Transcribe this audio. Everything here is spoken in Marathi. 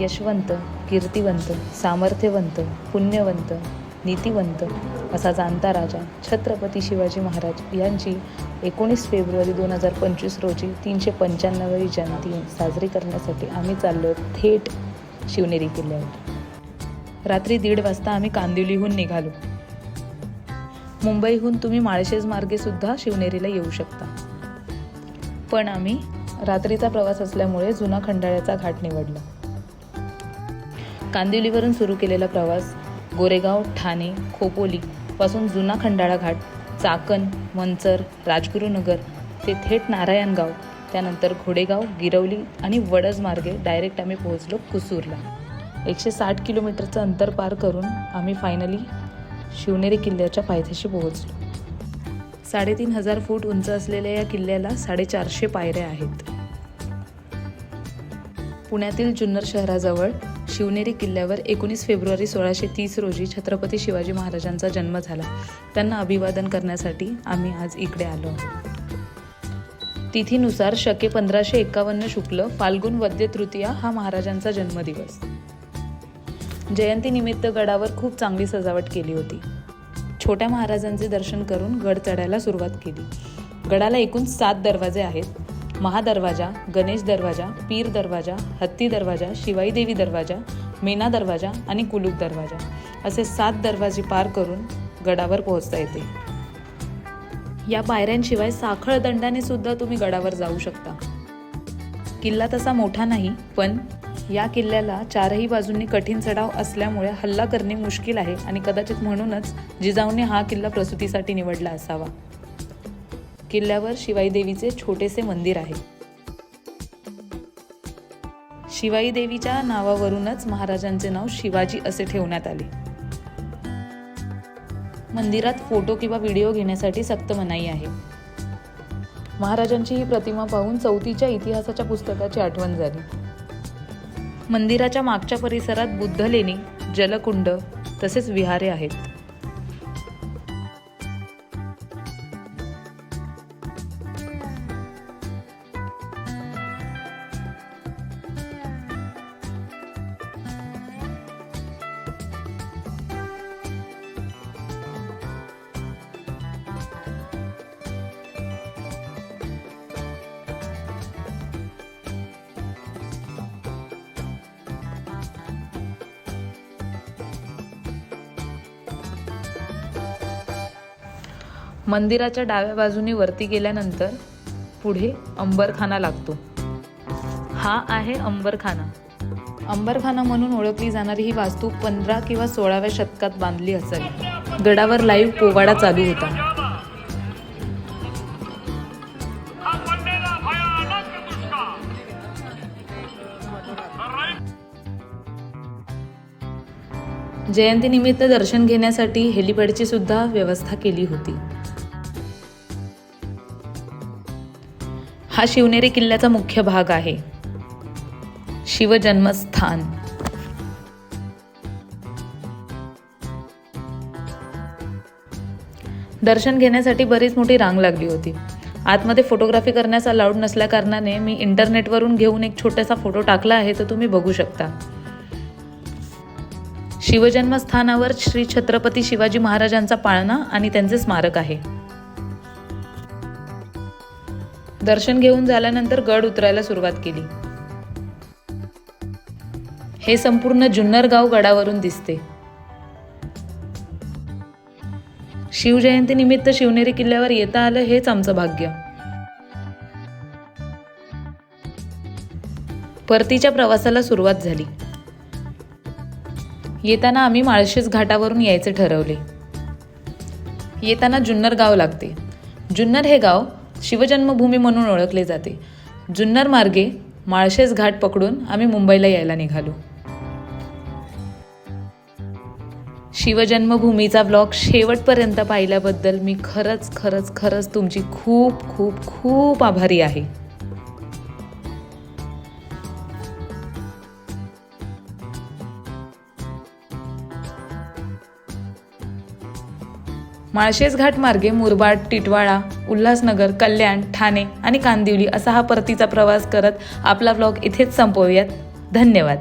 यशवंत कीर्तिवंत सामर्थ्यवंत पुण्यवंत नीतिवंत असा जाणता राजा छत्रपती शिवाजी महाराज यांची एकोणीस फेब्रुवारी दोन हजार पंचवीस रोजी तीनशे पंच्याण्णवावी जयंती साजरी करण्यासाठी आम्ही चाललो थेट शिवनेरी किल्ल्यावर. रात्री दीड वाजता आम्ही कांदिवलीहून निघालो. मुंबईहून तुम्ही माळशेज मार्गे सुद्धा शिवनेरीला येऊ शकता. पण आम्ही रात्रीचा प्रवास असल्यामुळे जुना खंडाळ्याचा घाट निवडला. कांदिवलीवरून सुरू केलेला प्रवास गोरेगाव ठाणे खोपोली पासून जुना खंडाळा घाट चाकण मंचर राजगुरुनगर ते थेट नारायणगाव त्यानंतर घोडेगाव गिरवली आणि वडज मार्गे डायरेक्ट आम्ही पोहोचलो कुसूरला. एकशे साठ किलोमीटरचं अंतर पार करून आम्ही फायनली शिवनेरी किल्ल्याच्या पायथ्याशी पोहोचलो. साडेतीन हजार फूट उंच असलेल्या या किल्ल्याला साडेचारशे पायऱ्या आहेत. पुण्यातील जुन्नर शहराजवळ शिवनेरी किल्ल्यावर एकोणीस फेब्रुवारी सोळाशे तीस रोजी छत्रपती शिवाजी महाराजांचा जन्म झाला. त्यांना अभिवादन करण्यासाठी आम्ही आज इकडे आलो. आहोत. तिथीनुसार शके पंधराशे एकावन्न शुक्ल फाल्गुन वद्य तृतीया हा महाराजांचा जन्मदिवस. जयंतीनिमित्त गडावर खूप चांगली सजावट केली होती. छोट्या महाराजांचे दर्शन करून गड चढायला सुरुवात केली. गडाला एकूण सात दरवाजे आहेत. महादरवाजा गणेश दरवाजा पीर दरवाजा हत्ती दरवाजा शिवाई देवी दरवाजा मेना दरवाजा आणि कुलूक दरवाजा असे सात दरवाजे पार करून गडावर पोहोचता येते. या पायऱ्यांशिवाय साखळ दंडाने सुद्धा तुम्ही गडावर जाऊ शकता. किल्ला तसा मोठा नाही पण या किल्ल्याला चारही बाजूंनी कठीण चढाव असल्यामुळे हल्ला करणे मुश्किल आहे आणि कदाचित म्हणूनच जिजाऊने हा किल्ला प्रसूतीसाठी निवडला असावा. किल्ल्यावर शिवाई देवीचे छोटेसे मंदिर आहे. शिवाई देवीच्या नावावरूनच महाराजांचे नाव शिवाजी असे ठेवण्यात आले. मंदिरात फोटो किंवा व्हिडिओ घेण्यासाठी सक्त मनाई आहे. महाराजांची ही प्रतिमा पाहून चौथीच्या इतिहासाच्या पुस्तकाची आठवण झाली. मंदिराच्या मागच्या परिसरात बुद्ध लेणी जलकुंड तसेच विहारे आहेत. मंदिराच्या डाव्या बाजूने वरती गेल्यानंतर पुढे अंबरखाना लागतो. हा आहे अंबरखाना. अंबरखाना म्हणून ओळखली जाणारी ही वास्तू पंधरा किंवा सोळाव्या शतकात बांधली असावी गडावर लाईव्ह पोवाडा चालू होता. जयंतीनिमित्त दर्शन घेण्यासाठी हेलिपॅडची सुद्धा व्यवस्था केली होती. हा शिवनेरी किल्ल्याचा मुख्य भाग आहे. शिवजन्मस्थान. दर्शन घेण्यासाठी बरीच मोठी रांग लागली होती. आतमध्ये फोटोग्राफी करण्यास अलाउड नसल्या कारणाने मी इंटरनेटवरून घेऊन एक छोटासा फोटो टाकला आहे तो तुम्ही बघू शकता. शिवजन्मस्थानावर श्री छत्रपती शिवाजी महाराजांचा पाळणा आणि त्यांचे स्मारक आहे. दर्शन घेऊन झाल्यानंतर गड उतरायला सुरुवात केली. हे संपूर्ण जुन्नर गाव गडावरून दिसते. शिवजयंती निमित्त शिवनेरी किल्ल्यावर येता आलं हेच आमचं भाग्य. परतीच्या प्रवासाला सुरुवात झाली. येताना आम्ही माळशेज घाटावरून यायचे ठरवले. येताना जुन्नर गाव लागते. जुन्नर हे गाव शिवजन्मभूमी म्हणून ओळखले जाते. जुन्नर मार्गे माळशेज घाट पकडून आम्ही मुंबईला यायला निघालो. शिवजन्मभूमीचा ब्लॉग शेवटपर्यंत पाहिल्याबद्दल मी खरंच खरंच खरंच तुमची खूप खूप खूप आभारी आहे. माळशेज घाट मार्गे मुरबाड टिटवाळा उल्हासनगर कल्याण ठाणे आणि कांदिवली असा हा परतीचा प्रवास करत आपला ब्लॉग इथेच संपवूयात. धन्यवाद.